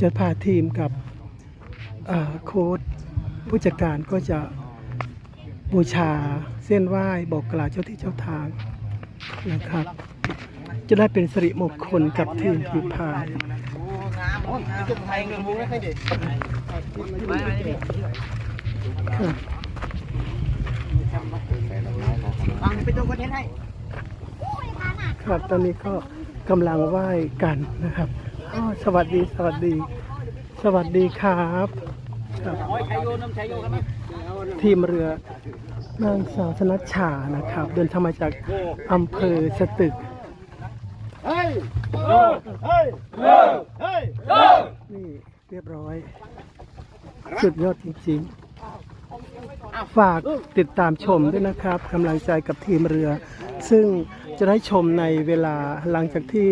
จะพาทีมกับโค้ดผู้จัดการก็จะบูชาเส้นไหว้บอกกล่าวเจ้าที่เจ้าทางนะครับ จะได้เป็นสิริมงคลกับทีมผีพายจุดไทยเงินมูไม่ค่อยเด็ดครับฟังไปดูคอนเทนต์ให้ครับตอนนี้ก็ กำลังไหว้กันนะครับอ้าวสวัสดีสวัสดี สวัสดีครับครับโอ้ยชัยโยน้ำชัยโยกันไหมทีมเรือนางสาวธนัชชานะครับ เดินทางมาจากอำเภอสตึกเฮ้ยเฮ้ยเฮ้ยนี่เรียบร้อย สุดยอดจริงๆ ฝากติดตามชมด้วยนะครับกำลังใจกับทีมเรือ ซึ่งจะได้ชมในเวลาหลังจากที่